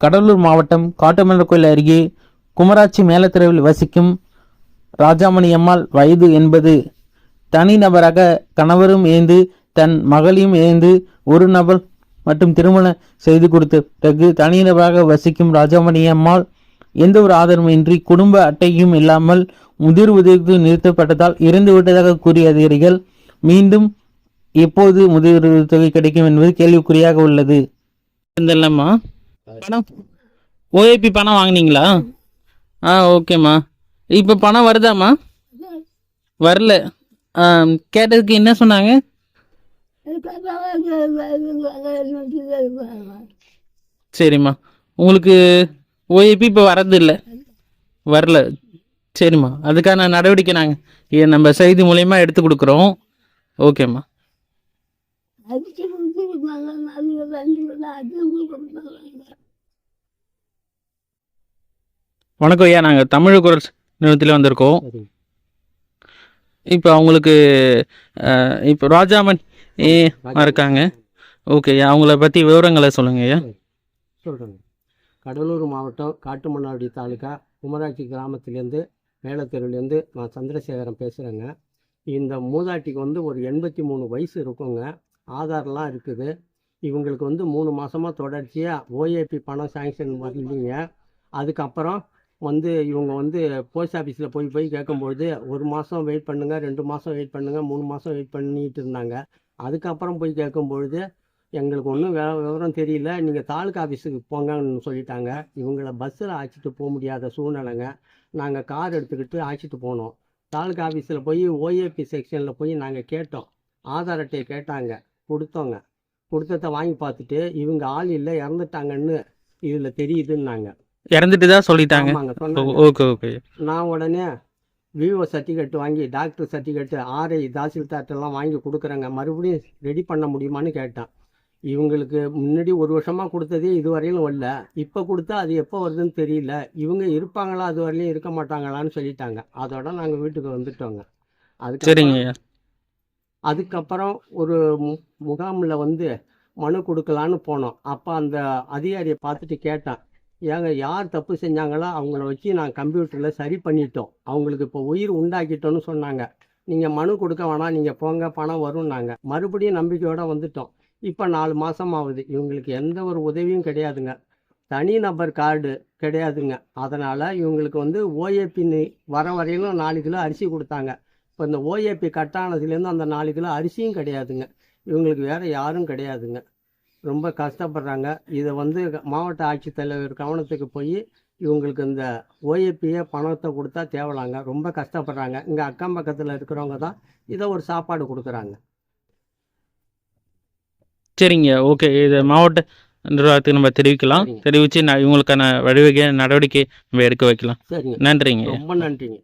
கடலூர் மாவட்டம் காட்டுமன்ற கோயில் அருகே குமராட்சி மேலத்தெருவில் வசிக்கும் ராஜாமணி அம்மாள் வயது என்பது. தனிநபராக கணவரும் இணைந்து தன் மகளையும் இணைந்து ஒரு நபர் மற்றும் திருமணம் செய்து கொடுத்த பிறகு தனிநபராக வசிக்கும் ராஜாமணி அம்மாள் எந்த ஒரு ஆதரவும் இன்றி குடும்ப அட்டையும் இல்லாமல் முதிர் உதவிக்கு நிறுத்தப்பட்டதால் இறந்து விட்டதாக கூறிய அதிகாரிகள் மீண்டும் எப்போது முதிர் தொகை கிடைக்கும் என்பது கேள்விக்குறியாக உள்ளது. இல்லைம்மா பணம்? ஓஏபி பணம் வாங்குனீங்களா? ஆ ஓகேம்மா. இப்போ பணம் வருதாம்மா? வரல. ஆ, கேட்டதுக்கு என்ன சொன்னாங்க? சரிம்மா. உங்களுக்கு ஓஏபி இப்போ வரது வரல. சரிம்மா. அதுக்கான நடவடிக்கை நாங்கள் நம்ம செய்தி மூலயமா எடுத்து கொடுக்குறோம். ஓகேம்மா. வணக்கம் ஐயா. நாங்கள் தமிழ் குரல் நிறுவனத்தில் வந்திருக்கோம். இப்போ அவங்களுக்கு இப்போ ராஜாமன் ஏ இருக்காங்க. ஓகே அவங்கள பற்றி விவரங்களை சொல்லுங்க ஐயா. சொல்கிறேங்க கடலூர் மாவட்டம் காட்டுமன்னாடி தாலுக்கா குமராட்சி கிராமத்துலேருந்து மேலத்தெருவுலேருந்து நான் சந்திரசேகரன் பேசுகிறேங்க இந்த மூதாட்டிக்கு வந்து ஒரு எண்பத்தி மூணு வயசு இருக்குங்க. ஆதார்லாம் இருக்குது. இவங்களுக்கு வந்து மூணு மாதமாக தொடர்ச்சியாக ஓஏபி பணம் சாங்ஷன் வரலைங்க. அதுக்கப்புறம் வந்து இவங்க வந்து போஸ்ட் ஆஃபீஸில் போய் போய் கேட்கும்பொழுது ஒரு மாதம் வெயிட் பண்ணுங்கள் ரெண்டு மாதம் வெயிட் பண்ணுங்கள் மூணு மாதம் வெயிட் பண்ணிட்டு இருந்தாங்க. அதுக்கப்புறம் போய் கேட்கும்பொழுது எங்களுக்கு ஒன்றும் வே விவரம் தெரியல. நீங்கள் தாலுக்கா ஆஃபீஸுக்கு போங்கன்னு சொல்லிட்டாங்க. இவங்கள பஸ்ஸில் அழைச்சிட்டு போக முடியாத சூழ்நிலைங்க. நாங்கள் கார் எடுத்துக்கிட்டு அழைச்சிட்டு போனோம். தாலுக்கா ஆஃபீஸில் போய் ஓஏபி செக்ஷனில் போய் நாங்கள் கேட்டோம். ஆதார் அட்டையை கேட்டாங்க. கொடுத்தோங்க. கொடுத்ததை வாங்கி பார்த்துட்டு இவங்க ஆள் இல்லை இறந்துட்டாங்கன்னு இதில் தெரியுதுன்னாங்க. இறந்துட்டு தான் சொல்லிட்டாங்க. Okay okay. நான் உடனே விவோ சர்டிஃபிகேட் வாங்கி டாக்டர் சர்டிஃபிகேட்டு ஆர்ஐ தாசில்தார்ட்டெல்லாம் வாங்கி கொடுக்குறேங்க. மறுபடியும் ரெடி பண்ண முடியுமான்னு கேட்டேன். இவங்களுக்கு முன்னாடி ஒரு வருஷமாக கொடுத்ததே இது வரையிலும் வரல. இப்போ கொடுத்தா அது எப்போ வருதுன்னு தெரியல. இவங்க இருப்பாங்களா அது வரையிலும் இருக்க மாட்டாங்களான்னு சொல்லிட்டாங்க. அதோட நாங்கள் வீட்டுக்கு வந்துட்டோங்க. அதுக்கு சரிங்க. அதுக்கப்புறம் ஒரு முகாமில் வந்து மனு கொடுக்கலான்னு போனோம். அப்போ அந்த அதிகாரியை பார்த்துட்டு கேட்டேன். ஏங்க யார் தப்பு செஞ்சாங்களோ அவங்கள வச்சு நான் கம்ப்யூட்டரில் சரி பண்ணிட்டோம். அவங்களுக்கு இப்போ உயிர் உண்டாக்கிட்டோன்னு சொன்னாங்க. நீங்கள் மனு கொடுக்க வேணாம் நீங்கள் போங்க பணம் வரும்னாங்க. மறுபடியும் நம்பிக்கையோடு வந்துட்டோம். இப்போ நாலு மாதம் ஆகுது. இவங்களுக்கு எந்த ஒரு உதவியும் கிடையாதுங்க. தனிநபர் கார்டு கிடையாதுங்க. அதனால் இவங்களுக்கு வந்து ஓஏபி வர வரையிலும் நாலு கிலோ அரிசி கொடுத்தாங்க. இப்போ இந்த ஓஏபி கட்டானதுலேருந்து அந்த நாலு கிலோ அரிசியும் கிடையாதுங்க. இவங்களுக்கு வேறு யாரும் கிடையாதுங்க. ரொம்ப கஷ்டப்படுறாங்க. இதை வந்து மாவட்ட ஆட்சித்தலைவர் கவனத்துக்கு போய் இவங்களுக்கு இந்த ஓஏபியை பணத்தை கொடுத்தா தேவலாங்க. ரொம்ப கஷ்டப்படுறாங்க. இங்கே அக்கம் பக்கத்தில் இருக்கிறவங்க தான் இதை ஒரு சாப்பாடு கொடுக்குறாங்க. சரிங்க. ஓகே. இது மாவட்ட நிர்வாகத்துக்கு நம்ம தெரிவிக்கலாம். தெரிவித்து நான் இவங்களுக்கான வழிவகை நடவடிக்கை நம்ம எடுக்க வைக்கலாம். சரிங்க. நன்றிங்க. ரொம்ப நன்றிங்க.